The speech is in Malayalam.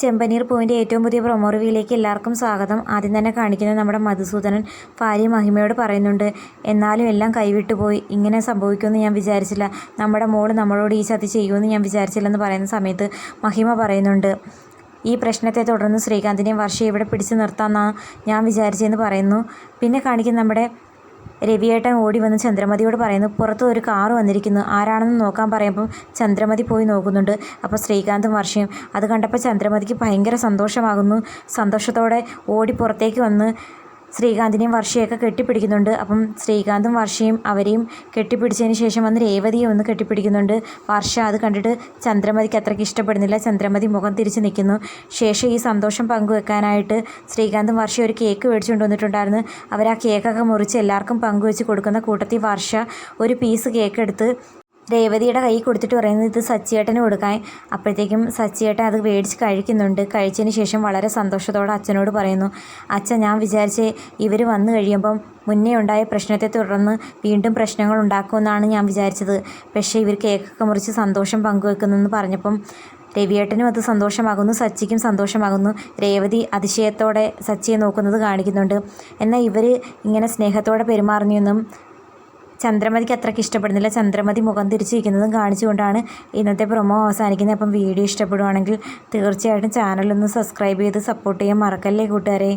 ചെമ്പനീർ പൂവിന്റെ ഏറ്റവും പുതിയ പ്രൊമോ റിവ്യൂയിലേക്ക് എല്ലാവർക്കും സ്വാഗതം. ആദ്യം തന്നെ കാണിക്കുന്ന നമ്മുടെ മധുസൂദനൻ ഭാര്യ മഹിമയോട് പറയുന്നുണ്ട് എന്നാലും എല്ലാം കൈവിട്ടു പോയി. ഇങ്ങനെ സംഭവിക്കുമെന്ന് ഞാൻ വിചാരിച്ചില്ല. നമ്മുടെ മോൾ നമ്മളോട് ഈ ചതി ചെയ്യുമെന്ന് ഞാൻ വിചാരിച്ചില്ലെന്ന് പറയുന്ന സമയത്ത് മഹിമ പറയുന്നുണ്ട് ഈ പ്രശ്നത്തെ തുടർന്ന് ശ്രീകാന്തിനെയും വർഷയെ ഇവിടെ പിടിച്ചു നിർത്താമെന്നാണ് ഞാൻ വിചാരിച്ചതെന്ന് പറയുന്നു. പിന്നെ കാണിക്കുന്ന നമ്മുടെ രവിയേട്ടൻ ഓടി വന്ന് ചന്ദ്രമതിയോട് പറയുന്നു പുറത്ത് ഒരു കാറ് വന്നിരിക്കുന്നു. ആരാണെന്ന് നോക്കാൻ പറയുമ്പം ചന്ദ്രമതി പോയി നോക്കുന്നുണ്ട്. അപ്പോൾ ശ്രീകാന്തും വർഷയും അത് കണ്ടപ്പോൾ ചന്ദ്രമതിക്ക് ഭയങ്കര സന്തോഷമാകുന്നു. സന്തോഷത്തോടെ ഓടി പുറത്തേക്ക് വന്ന് ശ്രീകാന്തിനെയും വർഷയൊക്കെ കെട്ടിപ്പിടിക്കുന്നുണ്ട്. അപ്പം ശ്രീകാന്തും വർഷയും അവരെയും കെട്ടിപ്പിടിച്ചതിന് ശേഷം വന്ന് രേവതിയെ ഒന്ന് കെട്ടിപ്പിടിക്കുന്നുണ്ട്. വർഷ അത് കണ്ടിട്ട് ചന്ദ്രമതിക്ക് അത്രയ്ക്ക് ഇഷ്ടപ്പെടുന്നില്ല. ചന്ദ്രമതി മുഖം തിരിച്ച് നിൽക്കുന്നു. ശേഷം ഈ സന്തോഷം പങ്കുവെക്കാനായിട്ട് ശ്രീകാന്തും വർഷ ഒരു കേക്ക് മേടിച്ചുകൊണ്ട് വന്നിട്ടുണ്ടായിരുന്നു. അവർ ആ കേക്കൊക്കെ മുറിച്ച് എല്ലാവർക്കും പങ്കുവെച്ച് കൊടുക്കുന്ന കൂട്ടത്തിൽ വർഷ ഒരു പീസ് കേക്ക് എടുത്ത് രേവതിയുടെ കൈ കൊടുത്തിട്ട് പറയുന്നത് ഇത് സച്ചിയേട്ടന് കൊടുക്കാൻ. അപ്പോഴത്തേക്കും സച്ചിയേട്ടൻ അത് മേടിച്ച് കഴിക്കുന്നുണ്ട്. കഴിച്ചതിന് ശേഷം വളരെ സന്തോഷത്തോടെ അച്ഛനോട് പറയുന്നു അച്ഛൻ ഞാൻ വിചാരിച്ച് ഇവർ വന്നു കഴിയുമ്പം മുന്നേ ഉണ്ടായ പ്രശ്നത്തെ തുടർന്ന് വീണ്ടും പ്രശ്നങ്ങൾ ഉണ്ടാക്കുമെന്നാണ് ഞാൻ വിചാരിച്ചത്. പക്ഷേ ഇവർ കേക്കൊക്കെ മുറിച്ച് സന്തോഷം പങ്കുവെക്കുന്നെന്ന് പറഞ്ഞപ്പം രവിയേട്ടനും അത് സന്തോഷമാകുന്നു സച്ചിക്കും സന്തോഷമാകുന്നു. രേവതി അതിശയത്തോടെ സച്ചിയെ നോക്കുന്നത് കാണിക്കുന്നുണ്ട്. എന്നാൽ ഇവർ ഇങ്ങനെ സ്നേഹത്തോടെ പെരുമാറുന്നതെന്നും ചന്ദ്രമതിക്ക് അത്രയ്ക്ക് ഇഷ്ടപ്പെടുന്നില്ല. ചന്ദ്രമതി മുഖം തിരിച്ചിരിക്കുന്നതും കാണിച്ചുകൊണ്ടാണ് ഇന്നത്തെ പ്രൊമോ അവസാനിക്കുന്നത്. അപ്പം വീഡിയോ ഇഷ്ടപ്പെടുവാണെങ്കിൽ തീർച്ചയായിട്ടും ചാനലൊന്ന് സബ്സ്ക്രൈബ് ചെയ്ത് സപ്പോർട്ട് ചെയ്യാൻ മറക്കല്ലേ കൂട്ടുകാരെ.